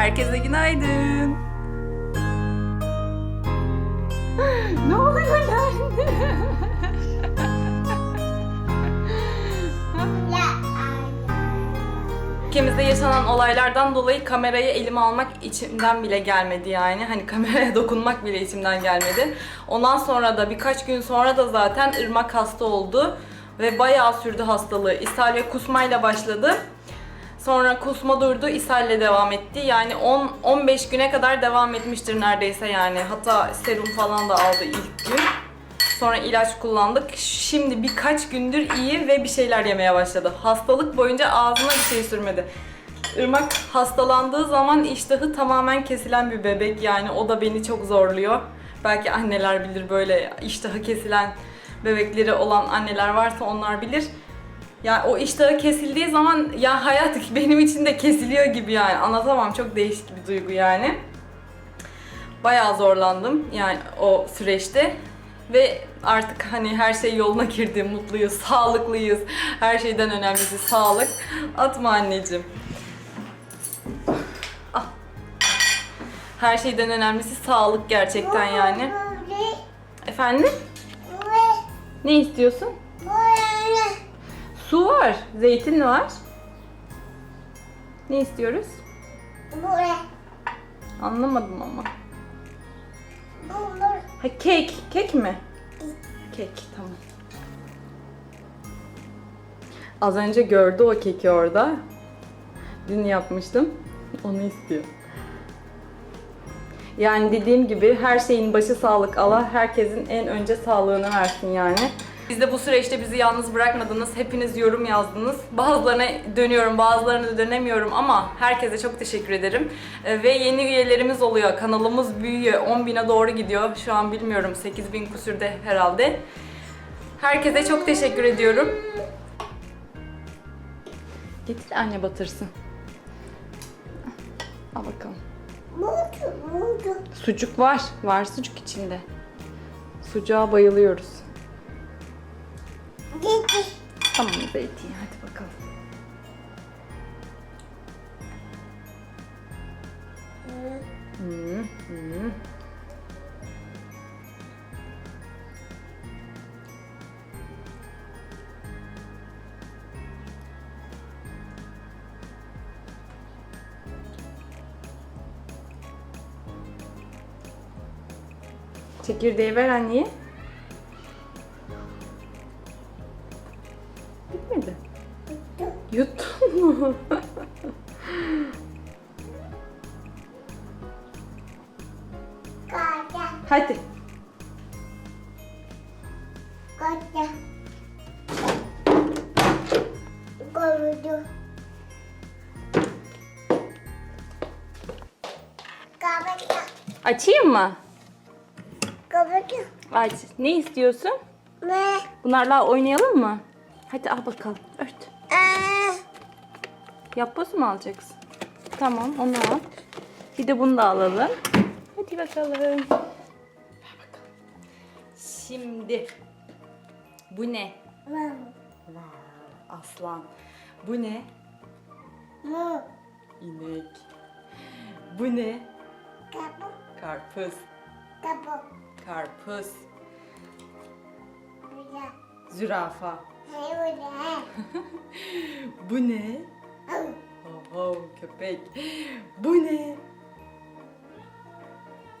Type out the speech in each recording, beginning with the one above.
Herkese günaydın. ne oluyor lan? Ülkemizde yaşanan olaylardan dolayı kamerayı elime almak içimden bile gelmedi yani. Hani kameraya dokunmak bile içimden gelmedi. Ondan sonra da birkaç gün sonra da zaten Irmak hasta oldu. Ve bayağı sürdü hastalığı. İshal ve kusmayla başladı. Sonra kusma durdu, ishalle devam etti. Yani 10 15 güne kadar devam etmiştir neredeyse yani. Hatta serum falan da aldı ilk gün. Sonra ilaç kullandık. Şimdi birkaç gündür iyi ve bir şeyler yemeye başladı. Hastalık boyunca ağzına bir şey sürmedi. Irmak hastalandığı zaman iştahı tamamen kesilen bir bebek yani o da beni çok zorluyor. Belki anneler bilir böyle iştahı kesilen bebekleri olan anneler varsa onlar bilir. Ya o iştahı kesildiği zaman ya hayat benim için de kesiliyor gibi yani anlatamam çok değişik bir duygu yani. Bayağı zorlandım yani o süreçte ve artık hani her şey yoluna girdi, mutluyuz, sağlıklıyız. Her şeyden önemlisi sağlık. Atma anneciğim. Ah. Her şeyden önemlisi sağlık gerçekten yani. Efendim? Ne istiyorsun? Su var, zeytin var. Ne istiyoruz? Anlamadım ama. Ha kek, kek mi? Kek, tamam. Az önce gördü o keki orada. Dün yapmıştım. Onu istiyor. Yani dediğim gibi her şeyin başı sağlık. Allah herkesin en önce sağlığını versin yani. Biz de bu süreçte bizi yalnız bırakmadınız. Hepiniz yorum yazdınız. Bazılarına dönüyorum, bazılarına dönemiyorum ama herkese çok teşekkür ederim. Ee, Ve yeni üyelerimiz oluyor. Kanalımız büyüyor. 10.000'e doğru gidiyor. Şu an bilmiyorum 8.000 küsürde herhalde. Herkese çok teşekkür ediyorum. Getir anne batırsın. Al bakalım. Sucuk var. Var sucuk içinde. Sucuğa bayılıyoruz. Tamam zeytin hadi bakalım. Hı, hı. Çekirdeği ver anneye. Hadi. Açayım mı? Aç. Ne istiyorsun? Bunlarla oynayalım mı? Hadi al bakalım. Ört. Yapboz mu alacaksın? Tamam onu al. Bir de bunu da alalım. Hadi bakalım. Şimdi bu ne? Aslan. Bu ne? İnek. Bu ne? Karpuz. Karpuz. Zürafa. Bu ne? Oho köpek. Bu ne?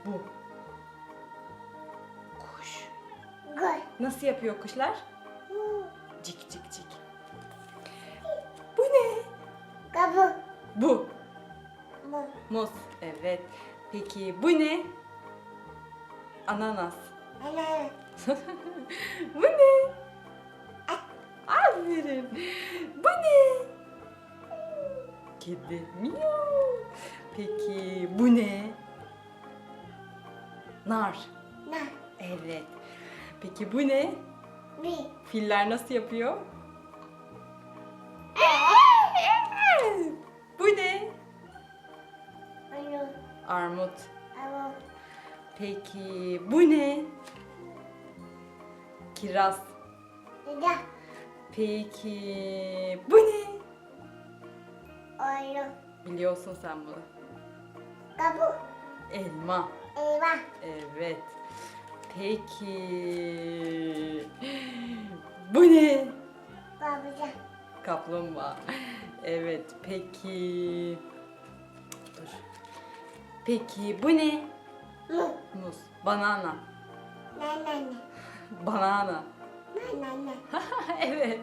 Bu. Nasıl yapıyor kuşlar? Cik cik cik. Bu ne? Bu. Muz. Evet. Peki bu ne? Ananas. bu ne? Aferin. Bu ne? Kedi. Miyav. Peki bu ne? Nar. Evet. Peki bu ne? Filler nasıl yapıyor? Bu ne? Armut. Peki bu ne? Kiraz. Peki bu ne? Biliyorsun sen bunu. Kabuk. Elma. Eyvah. Evet. Peki. Bu ne? Babacan. Kaplumbağa. Evet. Peki. Dur. Peki bu ne? Mu. Muz. Banana. Banana. Ne ne. evet.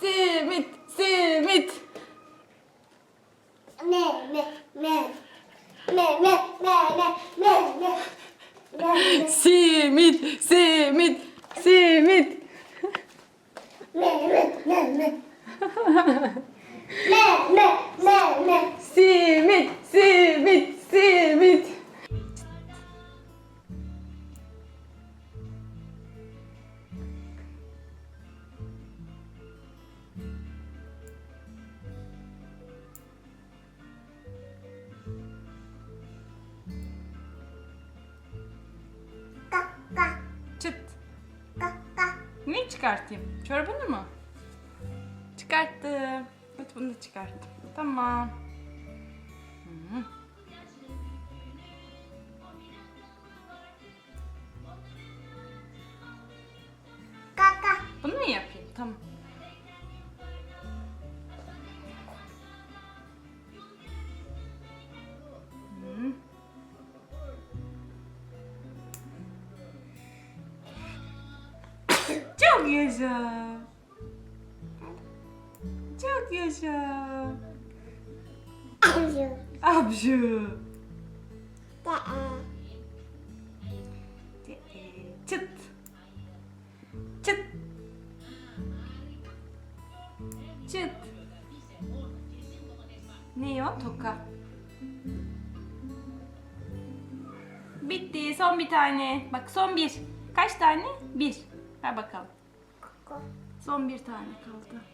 Simit, simit. Ne. Ne ne ne ne ne ne. Ne ne Simit, simit, simit. ne ne ne. Ne ne ne ne. Simit, simit, simit. Çıkartayım? Çorbanı mı? Çıkarttım. Hadi bunu da çıkarttım. Tamam. Hı. Ka. Bunu mu yapayım? Tamam. Yaşa. Çok yaşa. Amca. Abşu. Da. Çıt. Çıt. Çıt. Ne o? Toka. Bitti. Son bir tane. Bak son bir. Kaç tane? Bir. Ver bakalım. Son bir tane kaldı.